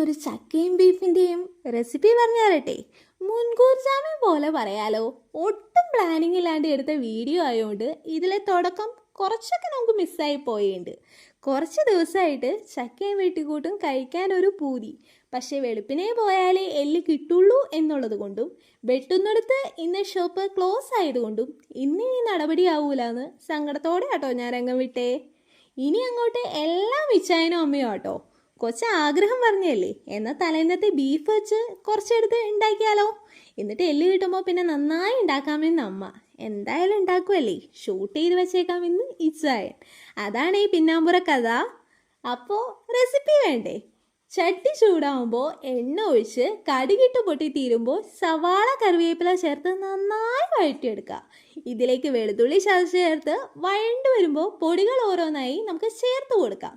ഇന്നൊരു ചക്കയും ബീഫിന്റെയും റെസിപ്പി പറഞ്ഞു തരട്ടെ മുൻകൂർ ജാമ്യം പോലെ പറയാലോ. ഒട്ടും പ്ലാനിങ് ഇല്ലാണ്ട് എടുത്ത വീഡിയോ ആയതുകൊണ്ട് ഇതിലെ തുടക്കം കുറച്ചൊക്കെ നമുക്ക് മിസ്സായി പോയിട്ടുണ്ട് കുറച്ച് ദിവസമായിട്ട് ചക്കയും വെട്ടിക്കൂട്ടും കഴിക്കാൻ ഒരു പൂതി. പക്ഷേ വെളുപ്പിനെ പോയാലേ എല്ല് കിട്ടുള്ളൂ എന്നുള്ളത് കൊണ്ടും വെട്ടുന്നിടത്ത് ഇന്ന് ഷോപ്പ് ക്ലോസ് ആയതുകൊണ്ടും ഇന്ന് ഈ നടപടിയാവൂലെന്ന് സങ്കടത്തോടെ ആട്ടോ ഞാൻ രംഗം വിട്ടേ. ഇനി അങ്ങോട്ട് എല്ലാം വിച്ചായനും അമ്മയോ ആട്ടോ. കൊച്ച ആഗ്രഹം പറഞ്ഞല്ലേ? എന്നാൽ തലേന്നത്തെ ബീഫ് വെച്ച് കുറച്ചെടുത്ത് ഉണ്ടാക്കിയാലോ? എന്നിട്ട് എല്ല് കിട്ടുമ്പോൾ പിന്നെ നന്നായി ഉണ്ടാക്കാമെന്ന് അമ്മ. എന്തായാലും ഉണ്ടാക്കുമല്ലേ ഷൂട്ട് ചെയ്ത് വെച്ചേക്കാമെന്ന് ഇച്ചായൻ അതാണ് ഈ പിന്നാമ്പുറ കഥ. അപ്പോൾ റെസിപ്പി വേണ്ടേ? ചട്ടി ചൂടാവുമ്പോൾ എണ്ണ ഒഴിച്ച് കടുകിട്ട് പൊട്ടി തീരുമ്പോൾ സവാള കറിവേപ്പില ചേർത്ത് നന്നായി വഴറ്റിയെടുക്കുക. ഇതിലേക്ക് വെളുത്തുള്ളി ചതച്ച് ചേർത്ത് വഴണ്ടു വരുമ്പോൾ പൊടികൾ ഓരോന്നായി നമുക്ക് ചേർത്ത് കൊടുക്കാം.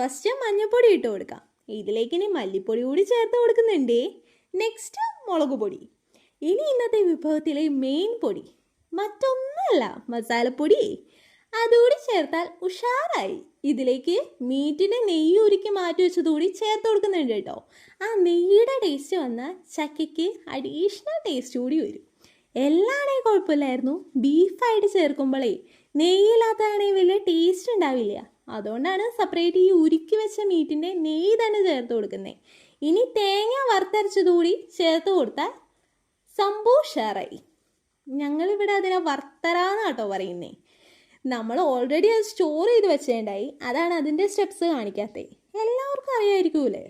ഫസ്റ്റ് മഞ്ഞൾപ്പൊടി ഇട്ട് കൊടുക്കാം. ഇതിലേക്ക് ഇനി മല്ലിപ്പൊടി കൂടി ചേർത്ത് കൊടുക്കുന്നുണ്ട്. നെക്സ്റ്റ് മുളക് പൊടി. ഇനി ഇന്നത്തെ വിഭവത്തിലെ മെയിൻ പൊടി മറ്റൊന്നല്ല മസാലപ്പൊടി. അതുകൂടി ചേർത്താൽ ഉഷാറായി. ഇതിലേക്ക് മീറ്റിനെ നെയ്യ് ഉരുക്കി മാറ്റി വെച്ചതുകൂടി ചേർത്ത് കൊടുക്കുന്നുണ്ട് കേട്ടോ. ആ നെയ്യുടെ ടേസ്റ്റ് വന്നാൽ ചക്കയ്ക്ക് അഡീഷണൽ ടേസ്റ്റ് കൂടി വരും. എല്ലാണേ കുഴപ്പമില്ലായിരുന്നു. ബീഫായിട്ട് ചേർക്കുമ്പോഴേ നെയ്യില്ലാത്തതാണെങ്കിൽ വലിയ ടേസ്റ്റ് ഉണ്ടാവില്ല. അതുകൊണ്ടാണ് സെപ്പറേറ്റ് ഈ ഉരുക്കി വെച്ച മീറ്റിന്റെ നെയ്യ് തന്നെ ചേർത്ത് കൊടുക്കുന്നത് ഇനി തേങ്ങ വറുത്തരച്ചതുകൂടി ചേർത്ത് കൊടുത്താൽ സംഭവ ഷെയറായി ഞങ്ങളിവിടെ അതിനെ വറുത്തരാന്ന് കേട്ടോ പറയുന്നേ. നമ്മൾ ഓൾറെഡി അത് സ്റ്റോർ ചെയ്ത് വെച്ചേണ്ടായി. അതാണ് അതിന്റെ സ്റ്റെപ്സ് കാണിക്കാത്തത് എല്ലാവർക്കും അറിയായിരിക്കൂലേ?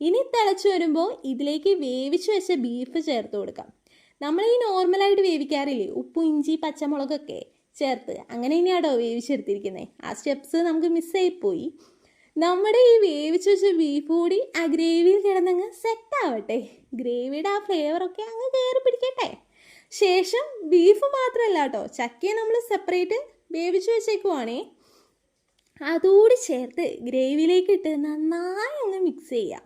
ഇനി തിളച്ച് വരുമ്പോൾ ഇതിലേക്ക് വേവിച്ച് വെച്ച ബീഫ് ചേർത്ത് കൊടുക്കാം. നമ്മൾ ഈ നോർമലായിട്ട് വേവിക്കാറില്ലേ? ഉപ്പും ഇഞ്ചി പച്ചമുളകൊക്കെ. ചേർത്ത്. അങ്ങനെ തന്നെയാണോ വേവിച്ചെടുത്തിരിക്കുന്നത് ആ സ്റ്റെപ്സ് നമുക്ക് മിസ്സായിപ്പോയി നമ്മുടെ ഈ വേവിച്ച് വെച്ച ബീഫ് കൂടി ആ ഗ്രേവിയിൽ കിടന്നങ്ങ് സെറ്റ് ആവട്ടെ. ഗ്രേവിയുടെ ആ ഫ്ലേവറൊക്കെ അങ്ങ് കയറി പിടിക്കട്ടെ. ശേഷം ബീഫ് മാത്രമല്ല കേട്ടോ ചക്കയെ നമ്മൾ സെപ്പറേറ്റ് വേവിച്ച് വെച്ചേക്കുവാണേ. അതുകൂടി ചേർത്ത് ഗ്രേവിയിലേക്ക് ഇട്ട് നന്നായി ഒന്ന് മിക്സ് ചെയ്യാം.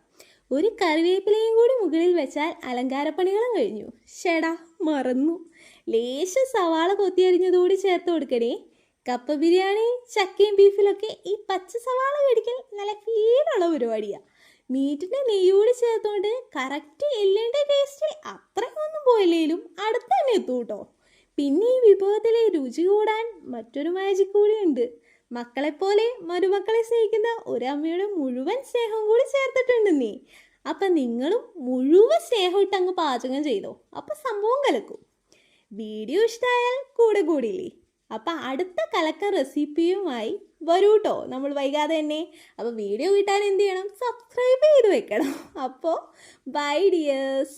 ഒരു കറിവേപ്പിലയും കൂടി മുകളിൽ വെച്ചാൽ അലങ്കാരപ്പണികളും കഴിഞ്ഞു. ഷെടാ മറന്നു. ലേശം സവാള കൊത്തിയരിഞ്ഞതുകൂടി ചേർത്ത് കൊടുക്കണേ. കപ്പ ബിരിയാണി ചക്കയും ബീഫിലൊക്കെ ഈ പച്ച സവാള കടിക്കൽ നല്ല ഫീലുള്ള പരിപാടിയാണ് മീറ്റിന്റെ നെയ്യോട് ചേർത്തുകൊണ്ട് കറക്റ്റ് എല്ലിന്റെ ടേസ്റ്റ് അത്രയൊന്നും പോയില്ലേലും അടുത്ത് തന്നെ എത്തും കേട്ടോ പിന്നെ ഈ വിഭവത്തിലെ രുചി കൂടാൻ മറ്റൊരു മാജിക് കൂടി ഉണ്ട്. മക്കളെപ്പോലെ മരുമക്കളെ സ്നേഹിക്കുന്ന ഒരമ്മയുടെ മുഴുവൻ സ്നേഹം കൂടി ചേർത്തിട്ടുണ്ട് നീ. അപ്പം നിങ്ങളും മുഴുവൻ സ്നേഹം ഇട്ട് അങ്ങ് പാചകം ചെയ്തോ. അപ്പം സംഭവം കലക്കും. വീഡിയോ ഇഷ്ടമായാൽ കൂടെ കൂടിയില്ലേ? അപ്പം അടുത്ത കലക്ക റെസിപ്പിയുമായി വരൂ കേട്ടോ നമ്മൾ വൈകാതെ തന്നെ. അപ്പോൾ വീഡിയോ കിട്ടാൻ എന്ത് ചെയ്യണം? സബ്സ്ക്രൈബ് ചെയ്ത് വെക്കണം. അപ്പോൾ ബൈ ഡിയേഴ്സ്